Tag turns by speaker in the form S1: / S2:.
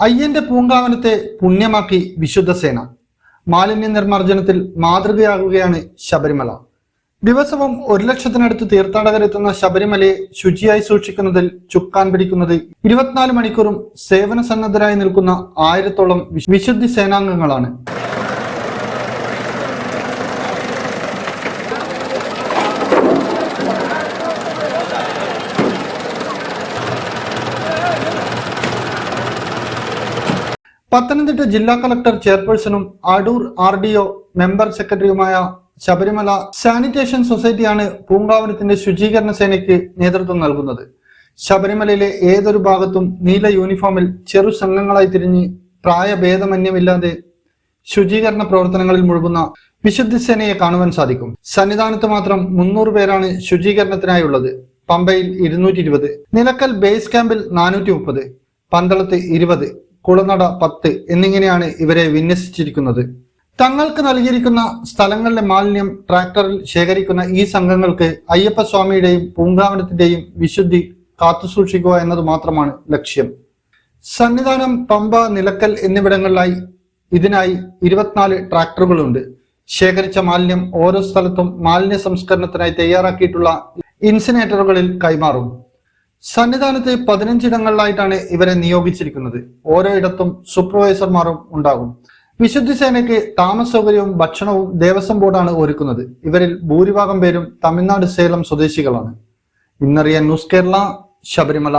S1: അയ്യന്റെ പൂങ്കാവനത്തെ പുണ്യമാക്കി വിശുദ്ധ സേന. മാലിന്യ നിർമ്മാർജനത്തിൽ മാതൃകയാകുകയാണ് ശബരിമല. ദിവസവും ഒരു ലക്ഷത്തിനടുത്ത് തീർത്ഥാടകരെത്തുന്ന ശബരിമലയെ ശുചിയായി സൂക്ഷിക്കുന്നതിൽ ചുക്കാൻ പിടിക്കുന്നത് ഇരുപത്തിനാല് മണിക്കൂറും സേവന സന്നദ്ധരായി നിൽക്കുന്ന ആയിരത്തോളം വിശ്- വിശുദ്ധി സേനാംഗങ്ങളാണ്. പത്തനംതിട്ട ജില്ലാ collector ചെയർപേഴ്സണും Adoor R D O member സെക്രട്ടറിയുമായ ശബരിമല സാനിറ്റേഷൻ സൊസൈറ്റിയാണ് പൂങ്കാവനത്തിന്റെ ശുചീകരണ സേനയ്ക്ക് നേതൃത്വം നൽകുന്നത്. ശബരിമലയിലെ ഏതൊരു ഭാഗത്തും നീല യൂണിഫോമിൽ ചെറു സംഘങ്ങളായി തിരിഞ്ഞ് പ്രായഭേദമന്യമില്ലാതെ ശുചീകരണ പ്രവർത്തനങ്ങളിൽ മുഴുകുന്ന വിശുദ്ധ സേനയെ കാണുവാൻ സാധിക്കും. സന്നിധാനത്ത് മാത്രം മുന്നൂറ് പേരാണ് ശുചീകരണത്തിനായുള്ളത്. പമ്പയിൽ ഇരുന്നൂറ്റി ഇരുപത് നിലക്കൽ ബേസ് ക്യാമ്പിൽ നാനൂറ്റി മുപ്പത് പന്തളത്ത് ഇരുപത് കുളനട പത്ത് എന്നിങ്ങനെയാണ് ഇവരെ വിന്യസിച്ചിരിക്കുന്നത്. തങ്ങൾക്ക് നൽകിയിരിക്കുന്ന സ്ഥലങ്ങളിലെ മാലിന്യം ട്രാക്ടറിൽ ശേഖരിക്കുന്ന ഈ സംഘങ്ങൾക്ക് അയ്യപ്പസ്വാമിയുടെയും പൂങ്കാവനത്തിന്റെയും വിശുദ്ധി കാത്തുസൂക്ഷിക്കുക എന്നത് മാത്രമാണ് ലക്ഷ്യം. സന്നിധാനം പമ്പ നിലക്കൽ എന്നിവിടങ്ങളിലായി ഇതിനായി ഇരുപത്തിനാല് ട്രാക്ടറുകളുണ്ട്. ശേഖരിച്ച മാലിന്യം ഓരോ സ്ഥലത്തും മാലിന്യ സംസ്കരണത്തിനായി തയ്യാറാക്കിയിട്ടുള്ള ഇൻസിനേറ്ററുകളിൽ കൈമാറും. സന്നിധാനത്ത് പതിനഞ്ചിടങ്ങളിലായിട്ടാണ് ഇവരെ നിയോഗിച്ചിരിക്കുന്നത്. ഓരോ ഇടത്തും സൂപ്പർവൈസർമാരും ഉണ്ടാകും. വിശുദ്ധി സേനയ്ക്ക് താമസ സൗകര്യവും ഭക്ഷണവും ദേവസ്വം ബോർഡാണ് ഒരുക്കുന്നത്. ഇവരിൽ ഭൂരിഭാഗം പേരും തമിഴ്നാട് സേലം സ്വദേശികളാണ്. ഇന്നറിയ ന്യൂസ് കേരള ശബരിമല